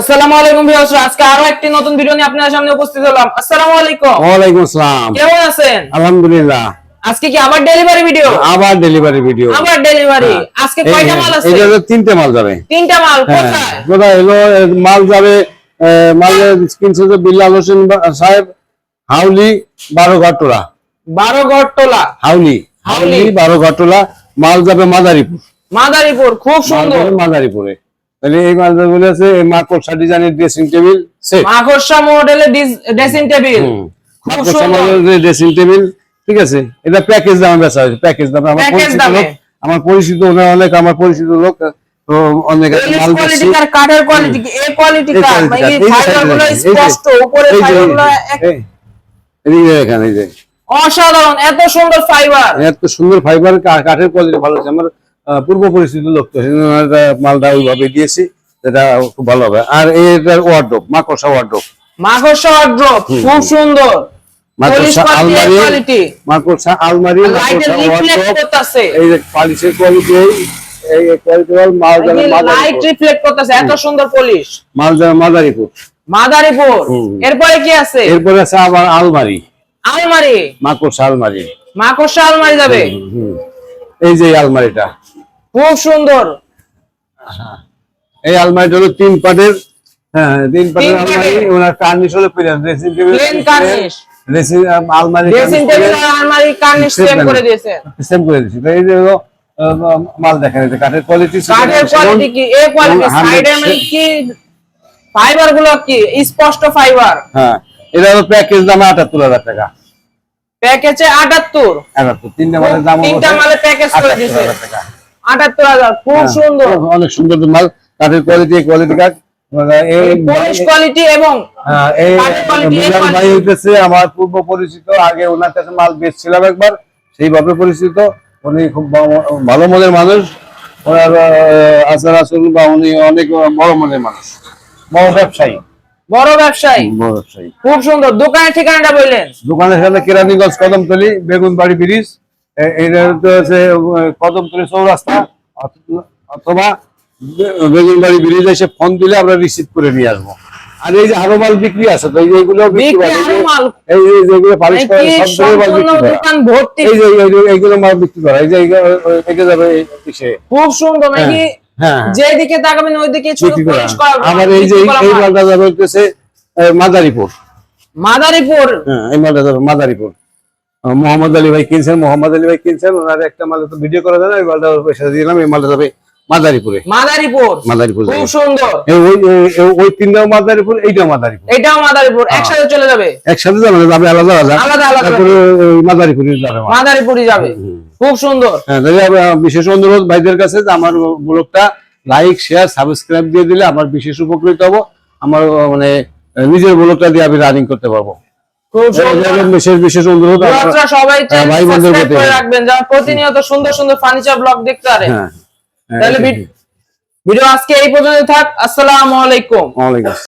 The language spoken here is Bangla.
আসসালামু আলাইকুম ভিউয়ার্স আজকে আরও একটি নতুন ভিডিও নিয়ে আপনাদের সামনে উপস্থিত হলাম। আসসালামু আলাইকুম। ওয়ালাইকুম আসসালাম। কেমন আছেন? আলহামদুলিল্লাহ। আজকে কি আবার ডেলিভারি ভিডিও আবার ডেলিভারি ভিডিও আবার ডেলিভারি আজকে কয়টা মাল আছে? এটা হলো মাল যাবে। তিনটা মাল হ্যাঁ। কোথায়? কোথায়? হলো মাল যাবে মালের কিনছে বিল্লাল হোসেন সাহেব হাউলি বারো ঘাটোলা বারো ঘর টোলা হাউলি। হাউলি। হাউলি বারো ঘাটোলা মাল যাবে মাদারীপুর। মাদারীপুর খুব সুন্দর। মাদারীপুরে। তাহলে এই মালগুলো আছে এই মাকড়সা ডিজাইনের ড্রেসিং টেবিল মাকড়সা মডেলের ড্রেসিং টেবিল মাকড়সা মডেলের ড্রেসিং টেবিল ঠিক আছে? এটা প্যাকেজ দামে বেচা হয়েছে প্যাকেজ দামে। আমার পরিচিত লোক আমার পরিচিত ওনার অনেক আমার পরিচিত লোক তো অনেক মাল কোয়ালিটি বেচছি আর কাঠের কোয়ালিটি এই কোয়ালিটি কাঠ মানে স্পষ্ট উপরে এই যে- ফাইবারগুলো এই- যে অসাধারণ এত সুন্দর ফাইবার এত সুন্দর ফাইবার কাঠের কোয়ালিটি ভালো আছে। আমার পূর্ব পরিচিত লোক তো মালটা ওইভাবে দিয়েছি এটা খুব ভালো হবে। আর এটার ওয়ার্ড্রোপ মাকড়সা ওয়ার্ড্রোপ মাকড়সা ড্রপ খুব সুন্দর। আলমারি। মাকড়সা আলমারি লাইটের মাকড়সা রিফ্লেক্ট ওয়ার্ড্রোপ করতেছে। এই পালিশের কোয়ালিটি এই যাবে লাইট রিফ্লেক্ট করতেছে এত সুন্দর পলিশ মাদারীপুর। মাদারীপুর। এরপরে কি আছে? এরপরে আছে আবার আলমারি। আলমারি। মাকড়সা আলমারি। মাকড়সা আলমারি যাবে। এই যে আলমারিটা। খুব সুন্দর। এই আলমারিটা হলো তিন পাটের হ্যাঁ তিন পাটের আলমারি ওনার কার্নিশ হলো plain dressing table Plain karnish। Dressing আলমারি ড্রেসিং টেবিল আলমারি কার্নিশ সেম করে দিয়েছে। সেম করে দিয়েছি। তো এই যে মাল দেখেন এই কাঠের কোয়ালিটি কাঠের কোয়ালিটি কি? এ কোয়ালিটি সাইডের মানে কি? ফাইবারগুলো কি? স্পষ্ট ফাইবার হ্যাঁ এটা হলো প্যাকেজ দাম আটাত্তর হাজার টাকা। প্যাকেজে আটাত্তর। আটাত্তর তিনটা মালের দাম তিনটা মালে প্যাকেজ করে 78,000 দিয়েছে। টাকা। আটাত্তর হাজার খুব হ্যাঁ, সুন্দর। অনেক সুন্দর মাল কাঠের কোয়ালিটি কোয়ালিটি কাঠ মানে হ্যাঁ, আমার পূর্ব পরিচিত আগে ওনার কাছে মাল বেচছিলাম একবার সেইভাবে পরিচিত। উনি খুব ভালো মনের মানুষ। ওনার আচার আচরণ বা উনি অনেক বড় মনের মানুষ। বড় ব্যবসায়ী। বড় ব্যবসায়ী। বড় ব্যবসায়ী। খুব সুন্দর। দোকানের ঠিকানাটা বললেন। দোকানের সামনে কেরানীগঞ্জ কদমতলি বেগুনবাড়ি ব্রিজ। এটা তো কদমতলি চৌরাস্তা অথবা বেগুনবাড়ি ব্রিজ এসে ফোন দিলে আমরা রিসিভ করে নিয়ে আসব। আর এই যে আরও মাল বিক্রি আছে তো এই যে এগুলো বিক্রি বিক্রি করে, এই যে- মাল এই যে যেগুলো পালিশ করে কি মাল বিক্রি ভর্তি। এই যে এইগুলো মাল বিক্রি করা এই যে এইগুলো- যাবে খুব সুন্দর মানে কি হ্যাঁ যেদিকে তাকাবেন ওইদিকে পলিশ করা। আবার এই যে এই মালটা যাবে হচ্ছে মাদারীপুর। মাদারীপুর। হ্যাঁ এই মালটা যাবে মাদারীপুর। মোহাম্মদ আলী ভাই কিনছেন মোহাম্মদ আলী ভাই কিনছেন ওনার একটা মাল তো ভিডিও করা যায় মালটা পয়সা দিলাম এই মালটা যাবে মাদারীপুরে। মাদারীপুর? মাদারীপুর খুব সুন্দর। এই ওই ওই- ওই তিনটাও মাদারীপুর এইটাও মাদারীপুর। এটাও মাদারীপুর হ্যাঁ। একসাথে চলে যাবে? একসাথে যাবে যাবে আলাদা আলাদা। আলাদা আলাদা। মাদারীপুরে যাবে মাল। যাবে। খুব সুন্দর। হ্যাঁ বিশেষ অনুরোধ ভাইদের কাছে যে আমার ব্লগটা লাইক শেয়ার সাবস্ক্রাইব দিয়ে দিলে আমার বিশেষ উপকৃত হব। আমার মানে নিজের ব্লগটা দিয়ে আমি রানিং করতে পারব। বিশেষ বিশেষ অনুরোধ সবাই হ্যাঁ, ভাই সাবস্ক্রাইব করে রাখবেন যেন প্রতিনিয়ত সুন্দর সুন্দর ফার্নিচার ব্লগ দেখতে পারে। হ্যাঁ হ্যাঁ, তাহলে ভিডিও আজকে এই পর্যন্ত থাক। আসসালামু আলাইকুম।